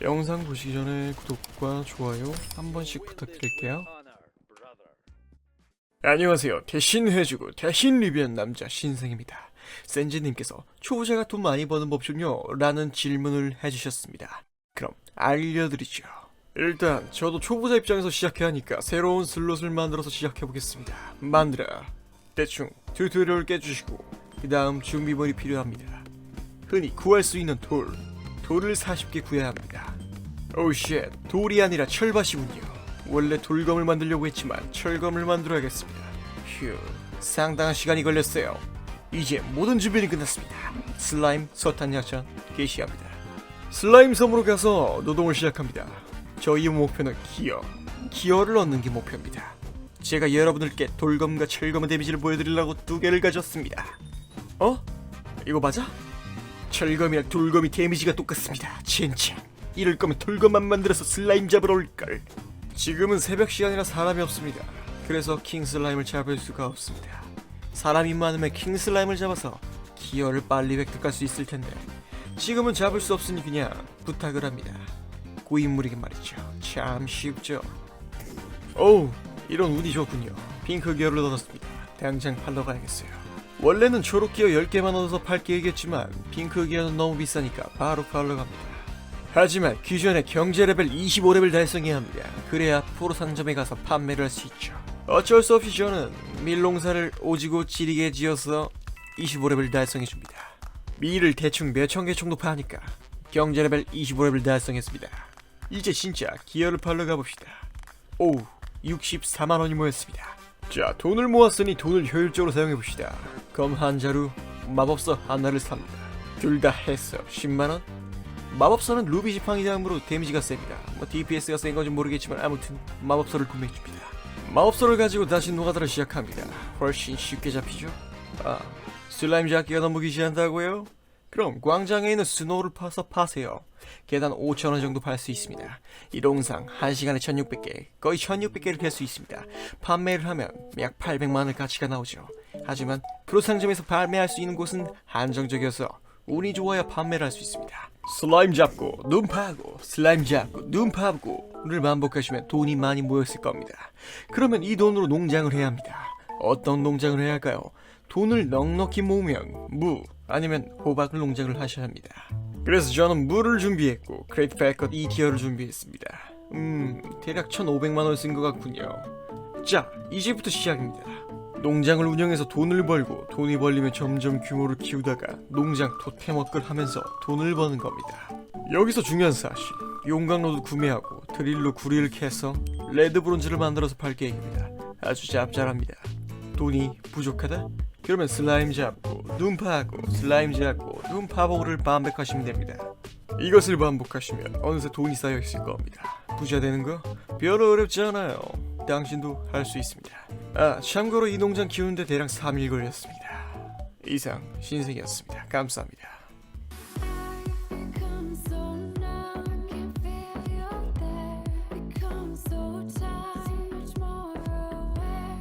영상 보시기 전에 구독과 좋아요 한 번씩 부탁드릴게요. 안녕하세요. 대신 해주고 대신 리뷰한 남자 신생입니다. 센지님께서 초보자가 돈 많이 버는 법 중요? 라는 질문을 해주셨습니다. 그럼 알려드리죠. 일단 저도 초보자 입장에서 시작해야 하니까 새로운 슬롯을 만들어서 시작해보겠습니다. 만들어 대충 튜토리얼 깨주시고 그 다음 준비물이 필요합니다. 흔히 구할 수 있는 돌, 돌을 40개 구해야 합니다. 오쉣, 돌이 아니라 철밭이군요. 원래 돌검을 만들려고 했지만 철검을 만들어야겠습니다. 휴, 상당한 시간이 걸렸어요. 이제 모든 준비는 끝났습니다. 슬라임 서탄 야전 개시합니다. 슬라임 섬으로 가서 노동을 시작합니다. 저희의 목표는 기어, 기어를 얻는 게 목표입니다. 제가 여러분들께 돌검과 철검의 데미지를 보여드리려고 두 개를 가졌습니다. 어? 이거 맞아? 철검이랑 돌검이 데미지가 똑같습니다. 젠장. 이럴 거면 돌검만 만들어서 슬라임 잡으러 올걸. 지금은 새벽 시간이라 사람이 없습니다. 그래서 킹 슬라임을 잡을 수가 없습니다. 사람이 많으면 킹 슬라임을 잡아서 기어를 빨리 획득할 수 있을 텐데 지금은 잡을 수 없으니 그냥 부탁을 합니다. 고인물이긴 말이죠. 참 쉽죠. 오우, 이런 운이 좋군요. 핑크 기어를 얻었습니다. 당장 팔러 가야겠어요. 원래는 초록 기어 10개만 얻어서 팔 계획이었지만 핑크 기어는 너무 비싸니까 바로 팔러 갑니다. 하지만 기존의 경제 레벨 25레벨 달성해야 합니다. 그래야 프로 상점에 가서 판매를 할 수 있죠. 어쩔 수 없이 저는 밀농사를 오지고 지리게 지어서 25레벨 달성해줍니다. 밀을 대충 몇천 개 정도 파니까 경제 레벨 25레벨 달성했습니다. 이제 진짜 기어를 팔러 가봅시다. 오우 64만 원이 모였습니다. 자 돈을 모았으니 돈을 효율적으로 사용해봅시다. 검 한 자루 마법서 하나를 삽니다. 둘 다 해서 10만 원? 마법서는 루비 지팡이 장으로 데미지가 셉니다. 뭐 DPS가 센 건지 모르겠지만 아무튼 마법서를 구매해줍니다. 마법서를 가지고 다시 노가다를 시작합니다. 훨씬 쉽게 잡히죠? 아, 슬라임 잡기가 너무 귀찮다고요? 그럼 광장에 있는 스노우를 파서 파세요. 계단 5,000원 정도 팔 수 있습니다. 이동상 1시간에 1,600개, 거의 1,600개를 캘수 있습니다. 판매를 하면 약 800만원 가치가 나오죠. 하지만 프로상점에서 발매할 수 있는 곳은 한정적이어서 운이 좋아야 판매를 할 수 있습니다. 슬라임 잡고 눈 파고 슬라임 잡고 눈 파고를 반복하시면 돈이 많이 모였을 겁니다. 그러면 이 돈으로 농장을 해야 합니다. 어떤 농장을 해야 할까요? 돈을 넉넉히 모으면 무 아니면 호박 농장을 하셔야 합니다. 그래서 저는 무를 준비했고 크레이트 패컷 2티어를 준비했습니다. 음 대략 1,500만 원 쓴 것 같군요. 자 이제부터 시작입니다. 농장을 운영해서 돈을 벌고 돈이 벌리면 점점 규모를 키우다가 농장 토템업글 하면서 돈을 버는 겁니다. 여기서 중요한 사실 용광로도 구매하고 드릴로 구리를 캐서 레드 브론즈를 만들어서 팔 계획입니다. 아주 짭짤합니다. 돈이 부족하다? 그러면 슬라임 잡고 눈 파고 슬라임 잡고 눈 파보를 반복하시면 됩니다. 이것을 반복하시면 어느새 돈이 쌓여 있을 겁니다. 부자 되는 거 별로 어렵지 않아요. 당신도 할 수 있습니다. 아, 참고로 이 농장 키우는데 대략 3일 걸렸습니다. 이상 신생이었습니다. 감사합니다.